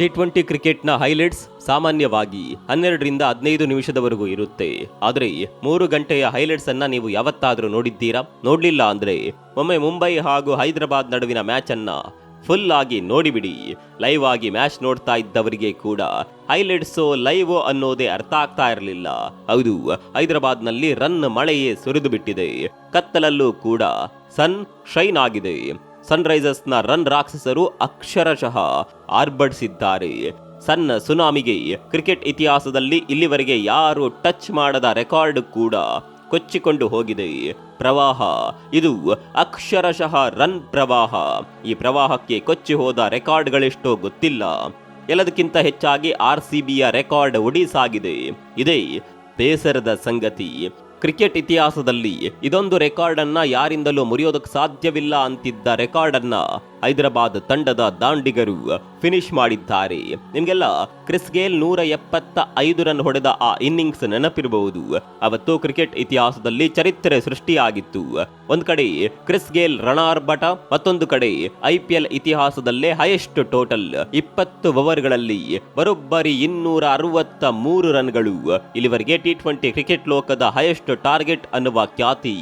T twenty ಕ್ರಿಕೆಟ್ನ highlights ಸಾಮಾನ್ಯವಾಗಿ ಹನ್ನೆರಡರಿಂದ ಹದಿನೈದು ನಿಮಿಷದವರೆಗೂ ಇರುತ್ತೆ. ಆದರೆ ಮೂರು ಗಂಟೆಯ ಹೈಲೈಟ್ಸ್ ಅನ್ನ ನೀವು ಯಾವತ್ತಾದರೂ ನೋಡಿದ್ದೀರಾ? ನೋಡಲಿಲ್ಲ ಅಂದ್ರೆ ಒಮ್ಮೆ ಮುಂಬೈ ಹಾಗೂ ಹೈದರಾಬಾದ್ ನಡುವಿನ ಮ್ಯಾಚ್ ಅನ್ನ ಫುಲ್ ಆಗಿ ನೋಡಿಬಿಡಿ. ಲೈವ್ ಆಗಿ ಮ್ಯಾಚ್ ನೋಡ್ತಾ ಇದ್ದವರಿಗೆ ಕೂಡ ಹೈಲೈಟ್ಸು ಲೈವ್ ಅನ್ನೋದೇ ಅರ್ಥ ಆಗ್ತಾ ಇರಲಿಲ್ಲ. ಹೌದು, ಹೈದರಾಬಾದ್ನಲ್ಲಿ ರನ್ ಮಳೆಯೇ ಸುರಿದು ಬಿಟ್ಟಿದೆ. ಕತ್ತಲಲ್ಲೂ ಕೂಡ ಸನ್ ಶೈನ್ ಆಗಿದೆ. ಸನ್ನ ರನ್ ರಾಕ್ಷಸರು ಅಕ್ಷರಶಃ ಆರ್ಭಟಿಸಿದ್ದಾರೆ. ಸಣ್ಣ ಸುನಾಮಿಗೆ ಕ್ರಿಕೆಟ್ ಇತಿಹಾಸದಲ್ಲಿ ಇಲ್ಲಿವರೆಗೆ ಯಾರು ಟಚ್ ಮಾಡದ ರೆಕಾರ್ಡ್ ಕೂಡ ಕೊಚ್ಚಿಕೊಂಡು ಹೋಗಿದೆ. ಪ್ರವಾಹ, ಇದು ಅಕ್ಷರಶಃ ರನ್ ಪ್ರವಾಹ. ಈ ಪ್ರವಾಹಕ್ಕೆ ಕೊಚ್ಚಿ ಹೋದ ರೆಕಾರ್ಡ್ಗಳೆಷ್ಟೋ ಗೊತ್ತಿಲ್ಲ. ಎಲ್ಲದಕ್ಕಿಂತ ಹೆಚ್ಚಾಗಿ ಆರ್ ಸಿ ಬಿಯ ರೆಕಾರ್ಡ್ ಒಡಿಸಾಗಿದೆ ಇದೇ ಬೇಸರದ ಸಂಗತಿ. ಕ್ರಿಕೆಟ್ ಇತಿಹಾಸದಲ್ಲಿ ಇದೊಂದು ರೆಕಾರ್ಡ್ ಅನ್ನ ಯಾರಿಂದಲೂ ಮುರಿಯೋದಕ್ಕೆ ಸಾಧ್ಯವಿಲ್ಲ ಅಂತಿದ್ದ ರೆಕಾರ್ಡ್ ಅನ್ನ ಹೈದರಾಬಾದ್ ತಂಡದ ದಾಂಡಿಗರು ಫಿನಿಶ್ ಮಾಡಿದ್ದಾರೆ. ನಿಮಗೆಲ್ಲ ಕ್ರಿಸ್ ಗೇಲ್ ನೂರ ಎಪ್ಪತ್ತ ಐದು ರನ್ ಹೊಡೆದ ಆ ಇನ್ನಿಂಗ್ಸ್ ನೆನಪಿರಬಹುದು. ಅವತ್ತು ಕ್ರಿಕೆಟ್ ಇತಿಹಾಸದಲ್ಲಿ ಚರಿತ್ರೆ ಸೃಷ್ಟಿಯಾಗಿತ್ತು. ಒಂದ್ ಕಡೆ ಕ್ರಿಸ್ ಗೇಲ್ ರಣಾರ್ಭಟ ಮತ್ತೊಂದು ಕಡೆ ಐಪಿಎಲ್ ಇತಿಹಾಸದಲ್ಲೇ ಹೈಯೆಸ್ಟ್ ಟೋಟಲ್ ಇಪ್ಪತ್ತು ಓವರ್ಗಳಲ್ಲಿ ಬರೋಬ್ಬರಿ ಇನ್ನೂರ ಅರವತ್ತ ಮೂರು ರನ್ಗಳು ಇಲ್ಲಿವರೆಗೆ ಟಿ ಟ್ವೆಂಟಿ ಕ್ರಿಕೆಟ್ ಲೋಕದ ಹೈಯೆಸ್ಟ್ ಟಾರ್ಗೆಟ್ ಅನ್ನುವ ಖ್ಯಾತಿ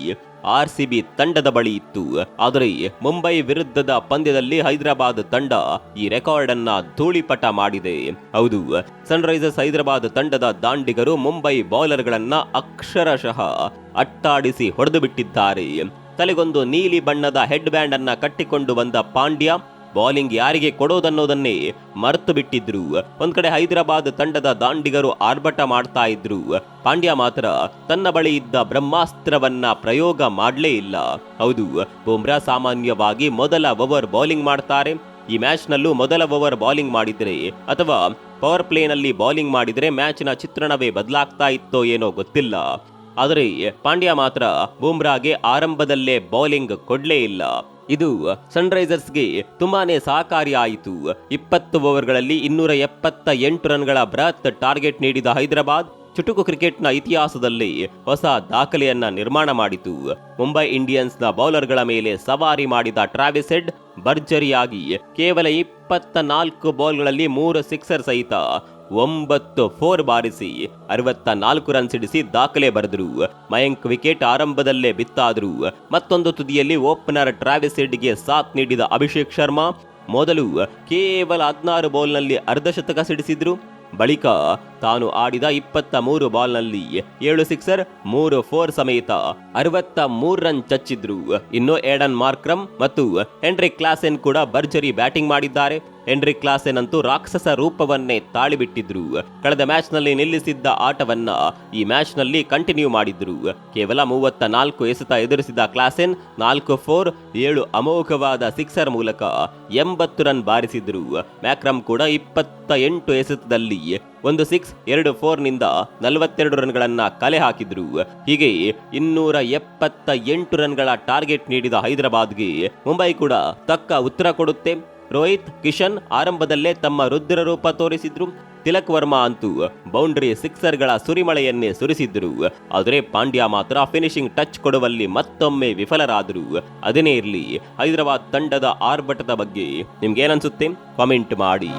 ಆರ್ ಸಿ ಬಿ ತಂಡದ ಬಳಿ ಇತ್ತು. ಆದರೆ ಮುಂಬೈ ವಿರುದ್ಧದ ಪಂದ್ಯದಲ್ಲಿ ಹೈದರಾಬಾದ್ ತಂಡ ಈ ರೆಕಾರ್ಡ್ ಅನ್ನ ಧೂಳಿಪಟ ಮಾಡಿದೆ. ಹೌದು, ಸನ್ರೈಸರ್ಸ್ ಹೈದರಾಬಾದ್ ತಂಡದ ದಾಂಡಿಗರು ಮುಂಬೈ ಬೌಲರ್ಗಳನ್ನ ಅಕ್ಷರಶಃ ಅಟ್ಟಾಡಿಸಿ ಹೊಡೆದು ಬಿಟ್ಟಿದ್ದಾರೆ ತಲೆಗೊಂದು ನೀಲಿ ಬಣ್ಣದ ಹೆಡ್ ಬ್ಯಾಂಡ್ ಅನ್ನ ಕಟ್ಟಿಕೊಂಡು ಬಂದ ಪಾಂಡ್ಯ ಬೌಲಿಂಗ್ ಯಾರಿಗೆ ಕೊಡೋದನ್ನೋದನ್ನೇ ಮರೆತು ಬಿಟ್ಟಿದ್ರು ಒಂದ್ ಕಡೆ ಹೈದರಾಬಾದ್ ತಂಡದ ದಾಂಡಿಗರು ಆರ್ಭಟ ಮಾಡ್ತಾ ಇದ್ರು. ಪಾಂಡ್ಯ ಮಾತ್ರ ತನ್ನ ಬಳಿ ಇದ್ದ ಬ್ರಹ್ಮಾಸ್ತ್ರವನ್ನ ಪ್ರಯೋಗ ಮಾಡಲೇ ಇಲ್ಲ. ಹೌದು, ಬುಮ್ರಾ ಸಾಮಾನ್ಯವಾಗಿ ಮೊದಲ ಓವರ್ ಬೌಲಿಂಗ್ ಮಾಡ್ತಾರೆ. ಈ ಮ್ಯಾಚ್ನಲ್ಲೂ ಮೊದಲ ಓವರ್ ಬೌಲಿಂಗ್ ಮಾಡಿದ್ರೆ ಅಥವಾ ಪವರ್ ಪ್ಲೇನಲ್ಲಿ ಬೌಲಿಂಗ್ ಮಾಡಿದ್ರೆ ಮ್ಯಾಚ್ನ ಚಿತ್ರಣವೇ ಬದಲಾಗ್ತಾ ಇತ್ತೋ ಏನೋ ಗೊತ್ತಿಲ್ಲ. ಆದರೆ ಪಾಂಡ್ಯ ಮಾತ್ರ ಬೂಮ್ರಾಗೆ ಆರಂಭದಲ್ಲೇ ಬೌಲಿಂಗ್ ಕೊಡ್ಲೇ ಇಲ್ಲ. ಇದು ಸನ್ರೈಸರ್ಸ್ಗೆ ತುಂಬಾನೇ ಸಹಕಾರಿ ಆಯಿತು. ಇಪ್ಪತ್ತು ಓವರ್ಗಳಲ್ಲಿ ಇನ್ನೂರ ಎಪ್ಪತ್ತ ಎಂಟು ರನ್ಗಳ ಬೃಹತ್ ಟಾರ್ಗೆಟ್ ನೀಡಿದ ಹೈದರಾಬಾದ್ ಚುಟುಕು ಕ್ರಿಕೆಟ್ನ ಇತಿಹಾಸದಲ್ಲಿ ಹೊಸ ದಾಖಲೆಯನ್ನ ನಿರ್ಮಾಣ ಮಾಡಿತು. ಮುಂಬೈ ಇಂಡಿಯನ್ಸ್ನ ಬೌಲರ್ಗಳ ಮೇಲೆ ಸವಾರಿ ಮಾಡಿದ ಟ್ರಾವಿಸ್ ಹೆಡ್ ಭರ್ಜರಿಯಾಗಿ ಕೇವಲ ಇಪ್ಪತ್ತ ನಾಲ್ಕು ಬೌಲ್ಗಳಲ್ಲಿ ಮೂರು ಸಿಕ್ಸರ್ ಸಹಿತ ಒಂಬತ್ತು ಫೋರ್ ಬಾರಿಸಿ ಅರವತ್ತ ನಾಲ್ಕು ರನ್ ಸಿಡಿಸಿ ದಾಖಲೆ ಬರೆದರು. ಮಯಂಕ್ ವಿಕೆಟ್ ಆರಂಭದಲ್ಲೇ ಬಿತ್ತಾದರು. ಮತ್ತೊಂದು ತುದಿಯಲ್ಲಿ ಓಪನರ್ ಟ್ರಾವಿಸ್ ಹೆಡ್ಗೆ ಸಾಥ್ ನೀಡಿದ ಅಭಿಷೇಕ್ ಶರ್ಮಾ, ಮೊದಲು ಕೇವಲ ಹದಿನಾರು ಬೌಲ್ನಲ್ಲಿ ಅರ್ಧಶತಕ ಸಿಡಿಸಿದ್ರು. ಬಳಿಕ ತಾನು ಆಡಿದ ಇಪ್ಪತ್ತ ಮೂರು ಬಾಲ್ನಲ್ಲಿ ಏಳು ಸಿಕ್ಸರ್, ಮೂರು ಫೋರ್ ಸಮೇತ ಅರವತ್ತ ಮೂರು ರನ್ ಚಚ್ಚಿದ್ರು. ಇನ್ನು ಏಡನ್ ಮಾರ್ಕ್ರಮ್ ಮತ್ತು ಹೆನ್ರಿ ಕ್ಲಾಸೆನ್ ಕೂಡ ಭರ್ಜರಿ ಬ್ಯಾಟಿಂಗ್ ಮಾಡಿದ್ದಾರೆ. ಹೆನ್ರಿ ಕ್ಲಾಸೆನ್ ಅಂತೂ ರಾಕ್ಷಸ ರೂಪವನ್ನೇ ತಾಳಿಬಿಟ್ಟಿದ್ರು. ಕಳೆದ ಮ್ಯಾಚ್ನಲ್ಲಿ ನಿಲ್ಲಿಸಿದ್ದ ಆಟವನ್ನ ಈ ಮ್ಯಾಚ್ನಲ್ಲಿ ಕಂಟಿನ್ಯೂ ಮಾಡಿದ್ರು. ಕೇವಲ ಮೂವತ್ತ ನಾಲ್ಕು ಎಸೆತ ಎದುರಿಸಿದ ಕ್ಲಾಸೆನ್ ನಾಲ್ಕು ಫೋರ್, ಏಳು ಅಮೋಘವಾದ ಸಿಕ್ಸರ್ ಮೂಲಕ ಎಂಬತ್ತು ರನ್ ಬಾರಿಸಿದ್ರು. ಮ್ಯಾಕ್ರಮ್ ಕೂಡ ಇಪ್ಪತ್ತ ಎಂಟು ಎಸೆತದಲ್ಲಿ ಒಂದು ಸಿಕ್ಸ್, ಎರಡು ಫೋರ್ನಿಂದ ನಲವತ್ತೆರಡು ರನ್ಗಳನ್ನು ಕಲೆ ಹಾಕಿದ್ರು. ಹೀಗೆ ಇನ್ನೂರ ಎಪ್ಪತ್ತ ಎಂಟು ರನ್ಗಳ ಟಾರ್ಗೆಟ್ ನೀಡಿದ ಹೈದರಾಬಾದ್ಗೆ ಮುಂಬೈ ಕೂಡ ತಕ್ಕ ಉತ್ತರ ಕೊಡುತ್ತೆ. ರೋಹಿತ್, ಕಿಶನ್ ಆರಂಭದಲ್ಲೇ ತಮ್ಮ ರುದ್ರ ರೂಪ ತೋರಿಸಿದ್ರು. ತಿಲಕ್ ವರ್ಮಾ ಅಂತೂ ಬೌಂಡ್ರಿ ಸಿಕ್ಸರ್ಗಳ ಸುರಿಮಳೆಯನ್ನೇ ಸುರಿಸಿದ್ರು. ಆದರೆ ಪಾಂಡ್ಯ ಮಾತ್ರ ಫಿನಿಶಿಂಗ್ ಟಚ್ ಕೊಡುವಲ್ಲಿ ಮತ್ತೊಮ್ಮೆ ವಿಫಲರಾದರು. ಅದನ್ನೇ ಇರಲಿ, ಹೈದರಾಬಾದ್ ತಂಡದ ಆರ್ಭಟದ ಬಗ್ಗೆ ನಿಮ್ಗೇನನ್ಸುತ್ತೆ? ಕಾಮೆಂಟ್ ಮಾಡಿ.